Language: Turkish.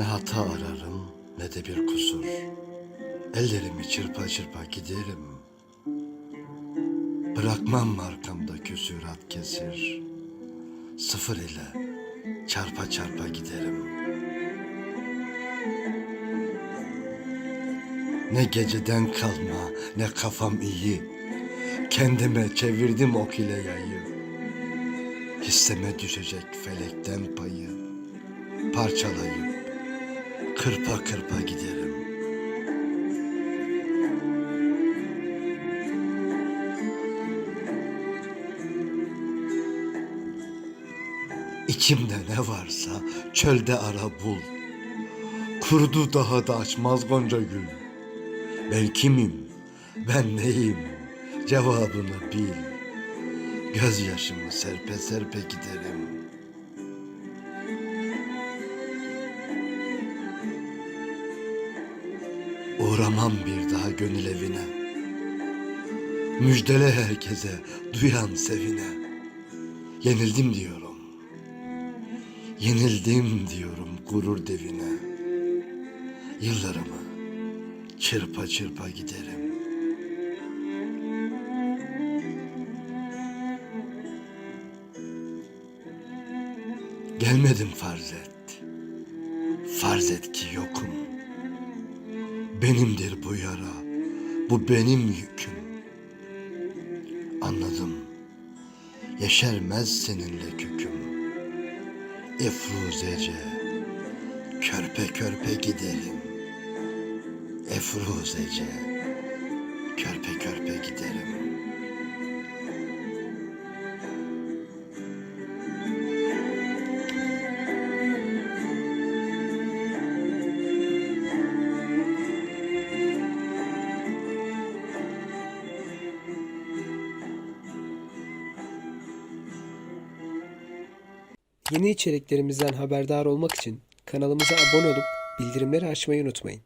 Ne hata ararım ne de bir kusur. Ellerimi çırpa çırpa giderim. Bırakmam arkamda küsürat kesir. Sıfır ile çarpa çarpa giderim. Ne geceden kalma ne kafam iyi. Kendime çevirdim ok ile yayı. Hisseme düşecek felekten payı. Parçalayıp kırpa kırpa giderim. İçimde ne varsa çölde ara bul. Kurudu daha da açmaz gonca gül. Ben kimim? Ben neyim? Cevabını bil. Gözyaşımı serpe serpe giderim. Uğramam bir daha gönül evine. Müjdele herkese duyan sevine. Yenildim diyorum. Yenildim diyorum gurur devine. Yıllarımı çırpa çırpa giderim. Gelmedim farz et. Farz et ki yokum. Benimdir bu yara. Bu benim yüküm. Anladım. Yeşermez seninle küküm. Efruzece körpe körpe giderim. Efruzece körpe körpe giderim. Yeni içeriklerimizden haberdar olmak için kanalımıza abone olup bildirimleri açmayı unutmayın.